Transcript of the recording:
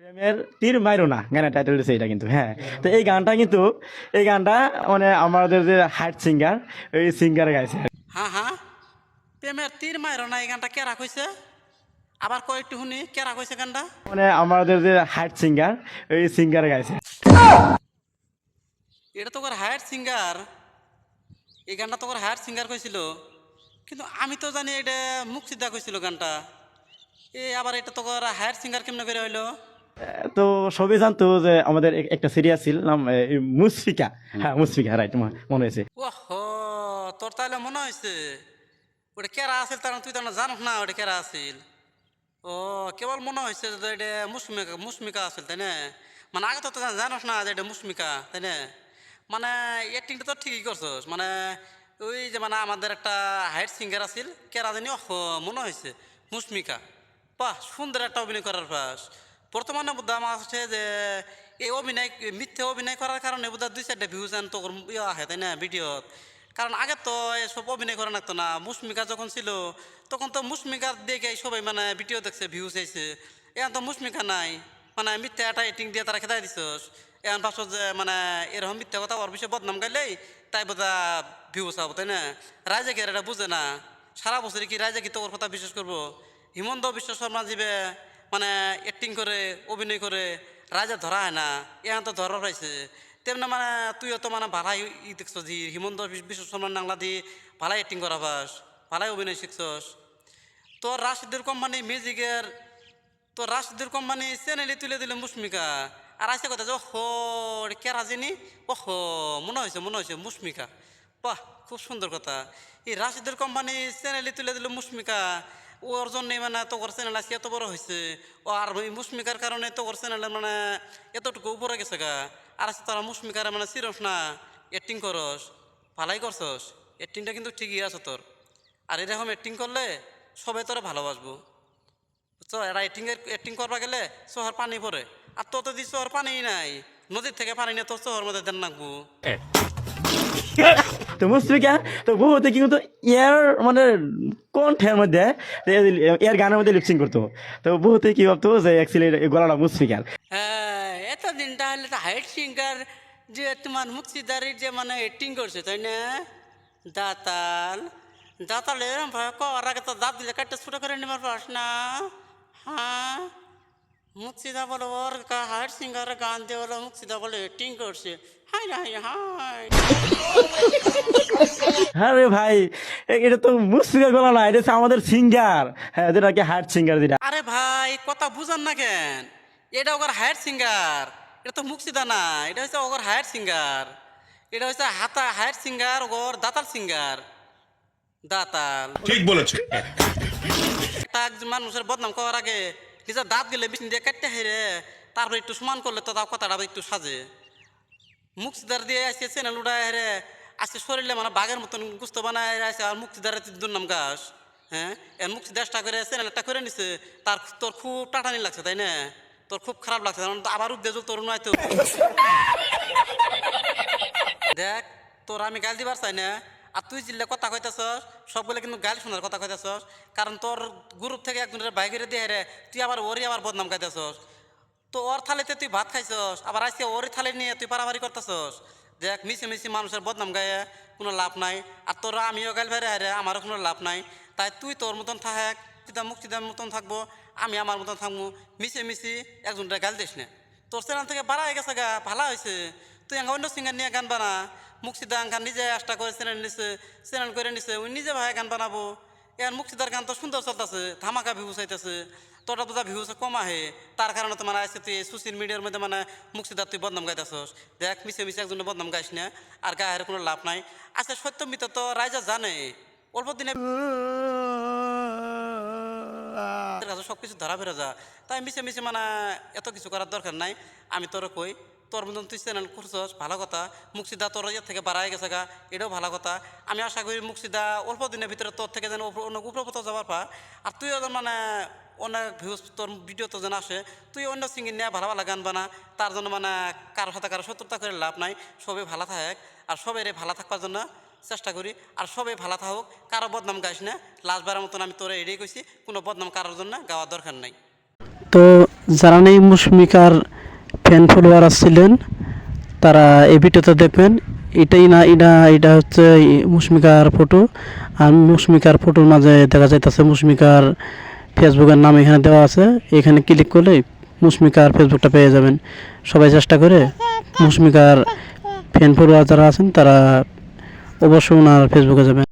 প্রেমের তীর মাইরো না গানের টাইটেল দিচ্ছে এটা কিন্তু হ্যাঁ। তো এই গানটা কিন্তু এই গানটা মানে আমাদের যে হার্ট সিঙ্গার ওই সিঙ্গার গাইছে। হ্যাঁ হ্যাঁ প্রেমের তীর মাইর না এই গানটা কেরা কইছে আবার কয় একটু শুনি কেরা কইছে গানটা? মানে আমাদের যে হার্ট সিঙ্গার ওই সিঙ্গার গাইছে। এটা তো ওর হায়ার সিঙ্গার। এই গানটা তো ওর হায়ার সিঙ্গার কইছিল। কিন্তু আমি তো জানি এটা মুখ সিদ্ধা কইছিল গানটা। এ আবার এটা তো ওর হায়ার সিঙ্গার কেমনে করে হইল? তো সবই জানতো যে আমাদের একটা সিরিয়াস ছিল নাম মুসফিকা হ্যাঁ মুসফিকা রাইট মনে হয়েছে ওহো তোর তাহলে মনে হয়েছে? ওটা কেরা আছিল তার তুই তো জানোস না ওটা কেরা আছিল? ও কেবল মনে হয়েছে যে এটা মুসমিকা মুসমিকা আছিল তাই না? মানে আগে তো তো জানোস না যে এটা মুসমিকা তাই না? মানে অ্যাক্টিংটা তো ঠিকই করছস মানে ওই যে মানে আমাদের একটা হাইট সিঙ্গার আছিল কেরা জানি মনে হয়েছে মুসমিকা বাহ সুন্দর একটা অভিনয় করার পাস। বর্তমানে বোধ আমার আছে যে, এই অভিনয়, মিথ্যে অভিনয় করার কারণে বোধ দুই চারটে ভিউজ আন তোর ইয়ে আহে, তাই না ভিডিওত কারণ আগে তো এসব অভিনয় করা লাগতো না। মুসমিকা যখন ছিল, তখন তো মুসমিকার দেখে সবাই মানে ভিডিও দেখছে ভিউজ আইছে এখন তো মুসমিকা নাই। মানে মিথ্যা একটা এটিং দিয়ে তারা খেদাই দিছস। এখন ভাবছ যে মানে এরকম মিথ্যা কথা ওর বিষয়ে বদনাম গাইলেই তাই বোধা ভিউজ হব, তাই না? রাজা কি আর এটা বুঝে না। সারা বছরই কি রাজা কি তোর কথা বিশ্বাস করব? হিমন্ত বিশ্ব শর্মা জীবে মানে অ্যাক্টিং করে, অভিনয় করে, রাজা ধরা হয় না এখন তো ধরা হয়েছে তেমনি মানে তুইও তো মানে ভালাই ই দেখছ জি হিমন্ত বিশ- বিশ্ব শর্মার নাংলা দিয়ে ভালাই অ্যাক্টিং করা পাস ভালাই অভিনয় শিখছস। তোর রাশিদুর কোম্পানি মিউজিকের তোর রাশিদুর কোম্পানি চ্যানেলে তুলে দিলে মুসমিকা আর আসে কথা যে এটা কেরা জিনি ওহো, মনে হয়েছে মনে হয়েছে মুসমিকা বাহ, খুব সুন্দর কথা। এই রাশিদুর কোম্পানি চ্যানেলে তুলে দিল মুসমিকা ওর জন্যই মানে তোর চ্যানেল আজকে এত বড় হয়েছে ও আর ওই মুসমিকার কারণে তোর চ্যানেলে মানে এতটুকু উপরে গেছে গা। আর আছে তোরা মুসমিকার মানে চিরস না অ্যাক্টিং করস, ভালাই করছস অ্যাক্টিংটা কিন্তু ঠিকই আছে তোর। আর এরকম অ্যাক্টিং করলে সবাই তোরা ভালোবাসবো। বুঝছ? এরা অ্যাক্টিং অ্যাক্টিং করবা গেলে শহর পানি পড়ে। আর তো তো দি শহর পানি নাই। নদীর থেকে পানি নিয়ে তোর শহর মধ্যে দেন নাকবো। তো মুসফিকা তো বহুতে কিন্তু ইয়ার মানে কণ্ঠের মধ্যে এর গানের মধ্যে লিপসিং করতো। তো বহুতে কি ভাবতো যে অ্যাকচুয়ালি গলাটা মুসফিকার হ্যাঁ এত দিনটা হলে তো হাইট সিঙ্গার যে তোমার মুক্তিদারির যে মানে অ্যাক্টিং করছে, তাই না? দাতাল। দাতাল এরম ভয় কর, আগে তো দাঁত দিলে কাটতে ছোটো করে নেবার পাস না। হ্যাঁ? মুক্তিদা বলে ওর হাইট সিঙ্গারের গান দিয়ে বলে মুক্তিদা বলে অ্যাক্টিং করছে। Hi hi hi. আরে ভাই এটা তো মুসফিকার গলা না এটা হচ্ছে আমাদের সিঙ্গার। হ্যাঁ যেটা কি হার্ট সিঙ্গার যেটা। আরে ভাই কথা বুঝান না কেন? এটা ওগর হায়ার সিঙ্গার। এটা তো মুক্তিদা না এটা হচ্ছে ওগর হায়ার সিঙ্গার। এটা হচ্ছে হাতা হায়ার সিঙ্গার ওগর দাতাল সিঙ্গার। দাতাল। ঠিক বলেছ। একজন মানুষের বদনাম করার আগে নিজের দাঁত গেলে মেশিন দিয়ে কাটতে হেরে তারপরে একটু সমান করলে তো তার কথাটা একটু সাজে। মুক্তিদার দিয়ে আসছে চ্যানেল উড়ায় হেরে আজকে শরীরে মানে বাঘের মতন গুস্ত বানায় আসে আর মুক্তিদারের দুর্নাম গাছ হ্যাঁ? এর মুক্তিদাসটা করে চ্যানেলটা করে নিছে। তার তোর খুব টাটানি লাগছে, তাই না? তোর খুব খারাপ লাগছে কারণ আবার উদ্দেশ্য তোর নয় তো। দেখ, তোর আমি গাল দিবার চাই না। আর তুই জিল্লে কথা কইতেছস সবগুলো কিন্তু গাল শোনার কথা কইতেছস। কারণ তোর গ্রুপ থেকে একজনের বাইকেরে দিয়ে রে, তুই আবার ওরই আবার বদনাম খাইতেছস তো ওর থালিতে তুই ভাত খাইছস, আবার আজকে ওরই থালি নিয়ে তুই পারাবারি করতেছস। দেখ, মিশে মিশে মানুষের বদনাম গায়ে কোনো লাভ নাই। আর তোরা আমিও গাল ফেরে হারে আমারও কোনো লাভ নাই। তাই তুই তোর মতন থাক চিতা মুক্তিদার মতন থাকব, আমি আমার মতন থাকব। মিশে মিশি একজনটা গাল দিস না। তোর চ্যানেল থেকে বাড়া হয়ে গেছে গা, ভালো হয়েছে তুই অন্য সিঙ্গার নিয়ে গান বানা। মুক্তিদা গান নিজে আশটা করে চ্যানেল নিছে, চ্যানেল করে নিছে, ওই নিজে ভাই গান বানাবো। এর মুক্তিদার গান তো সুন্দর চলতেছে, ধামাকা ভিউ চাইতেছে তোরা তো যা ভিউজ কম আহে। তার কারণে তো মানে আছে তুই সোশ্যাল মিডিয়ার মধ্যে মানে মুক্তিদার তুই বদনাম গাইতেছস। দেখ মিশে মিশে একজনের বদনাম গাইস না, আর গায়ের কোনো লাভ নাই। আচ্ছা সত্য মিত তো রাইজা জানে। অল্প দিনে সব কিছু ধরা ফেরা যা। তাই মিশে মিশে মানে এত কিছু করার দরকার নাই। আমি তোর কই তোর মতন তুই চ্যানেল করছস ভালো কথা। মুক্তিদা তোর ইয়ের থেকে বাড়াই গেছে গা, এটাও ভালো কথা। আমি আশা করি মুক্তিদা অল্প দিনের ভিতরে তোর থেকে যেন অন্য উপরপত যাবার পা আর তুইও মানে অনেক ভিউজ তোর ভিডিও তো যেন আসে, তুই অন্য সিঙ্গিং নিয়ে ভালো ভালো গান বানা, তার জন্য মানে কারও সাথে কারও শত্রুতা করে লাভ নাই সবাই ভালো থাক। আর সবাই ভালো থাকবার জন্য চেষ্টা করি, আর সবাই ভালো থাকুক, কারও বদনাম গাইস না। লাস্টবারের মতন আমি তোরা এড়িয়ে কইছি, কোনো বদনাম কারোর জন্য গাওয়ার দরকার নাই। তো যারা নেই মুশমিকার ফ্যান ফলোয়ার ছিলেন তারা এই ভিডিওতে দেখবেন। এটাই না, এটা এটা হচ্ছে মুশমিকার ফটো আর মুশমিকার ফটোর মাঝে দেখা যাইতেছে মুশমিকার ফেসবুকের নাম এখানে দেওয়া আছে। এখানে ক্লিক করলে মুশমিকার ফেসবুকটা পেয়ে যাবেন। সবাই চেষ্টা করে মুশমিকার ফ্যান ফলোয়ার যারা আছেন, তারা অবশ্যই ওনার ফেসবুকে যাবেন।